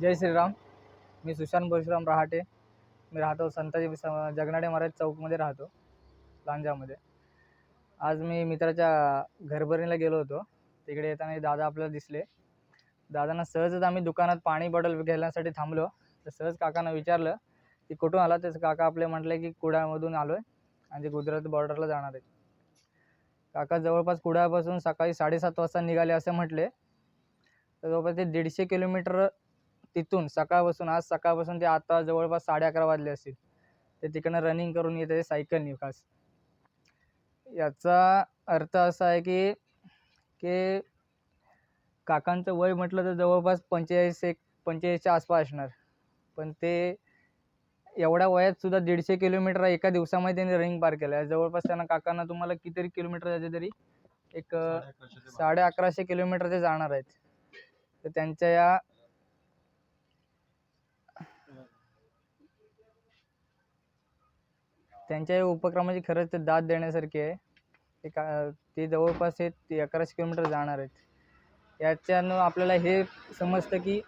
जय श्रीराम. मी सुशांत परशुराम रहाटे. मी राहतो संताजी स- जगनाडे महाराज चौकमध्ये राहतो लांजामध्ये. आज मी मित्राच्या घरभरणीला गेलो होतो. तिकडे येताना दादा आपल्याला दिसले. दादांना सहजच आम्ही दुकानात पाणी बॉटल घेण्यासाठी थांबलो. तर सहज काकांना विचारलं की कुठून आला? त्याचं काका आपले म्हटले की कुडाळमधून आलो आहे आणि ते गुजरात बॉर्डरला जाणार आहे काका जवळपास कुडाळपासून सकाळी साडेसात वाजता निघाले असे म्हटले. तर जवळपास ते दीडशे किलोमीटर तिथून सकाळपासून आज सकाळपासून ते आता जवळपास साडे अकरा वाजले असतील. ते तिकडनं रनिंग करून येते सायकलनी खास. याचा अर्थ असा आहे की की काकांचं वय म्हटलं तर जवळपास पंचेचाळीस एक पंचेचाळीसच्या आसपास असणार. पण ते एवढ्या वयात सुद्धा दीडशे किलोमीटर एका दिवसामध्ये त्यांनी रनिंग पार केलं आहे जवळपास त्यांना काकांना तुम्हाला कितीतरी किलोमीटर जाते तरी एक साडे अकराशे किलोमीटर ते जाणार आहेत. तर त्यांच्या या त्यांच्या या उपक्रमाची खरंच तर दाद देण्यासारखी आहे. ते का ते जवळपास हे ते अकराशे किलोमीटर जाणार आहेत. याच्यानं आपल्याला हे समजतं की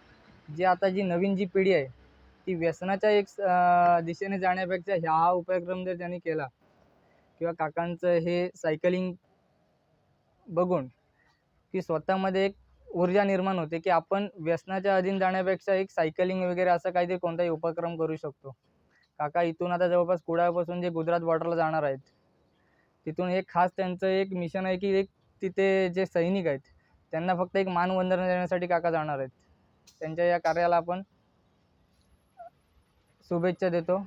जे आता जी नवीन जी पिढी आहे ती व्यसनाच्या एक दिशेने जाण्यापेक्षा ह्या हा उपक्रम जर त्यांनी केला किंवा काकांचं हे सायकलिंग बघून की स्वतःमध्ये एक ऊर्जा निर्माण होते की आपण व्यसनाच्या अधीन जाण्यापेक्षा एक सायकलिंग वगैरे असं काहीतरी कोणताही उपक्रम करू शकतो. काका इथून आता जवळपास कुडाळपासून जे गुजरात बॉर्डरला जाणार आहेत तिथून एक खास त्यांचं एक मिशन आहे की एक तिथे जे सैनिक आहेत त्यांना फक्त एक मानवंदना देण्यासाठी काका जाणार आहेत. त्यांच्या या कार्याला आपण शुभेच्छा देतो.